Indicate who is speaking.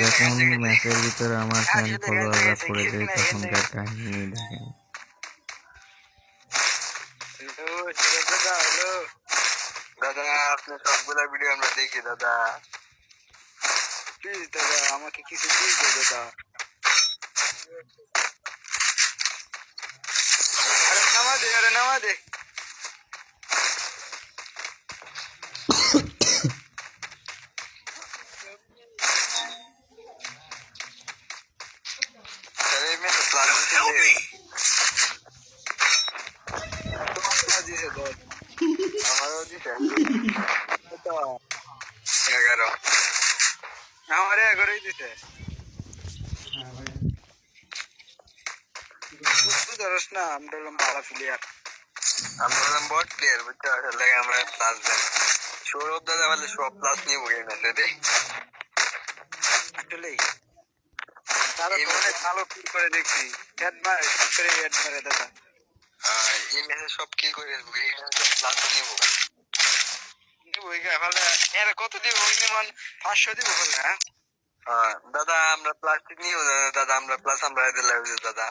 Speaker 1: যখন ম্যাচের ভিতরে আমার ফ্যান ফলোয়াররা পড়ে যায় তখনকার কাহিনী দেখেন
Speaker 2: হ্যালো দাদা হ্যালো দাদা আপনার সবগুলা ভিডিও আমরা দেখি দাদা প্লিজ দাদা আমাকে কিছু প্লিজ দাদা আরে নামা দে আরে নামা দে দিছে কত? এগারো আমারে এগারোই দিছে বুঝতে পারস না আমরা হলাম ভালো প্লেয়ার আমরা হলাম বট প্লেয়ার বুঝতে আসলে আমরা প্লাস দেন সৌরভ দাদা বলে সব প্লাস নিয়ে বই মেসে রে আসলেই ভালো ফিল করে দেখছি। হেড করে হেড দাদা। এই সব কি করে এই ম্যাচে প্লাস নিব নিব এই ফলে এর কত দিব? বলে হ্যাঁ? দাদা আমরা প্লাস্টিক নিব দাদা। আমরা প্লাস আমরা দাদা।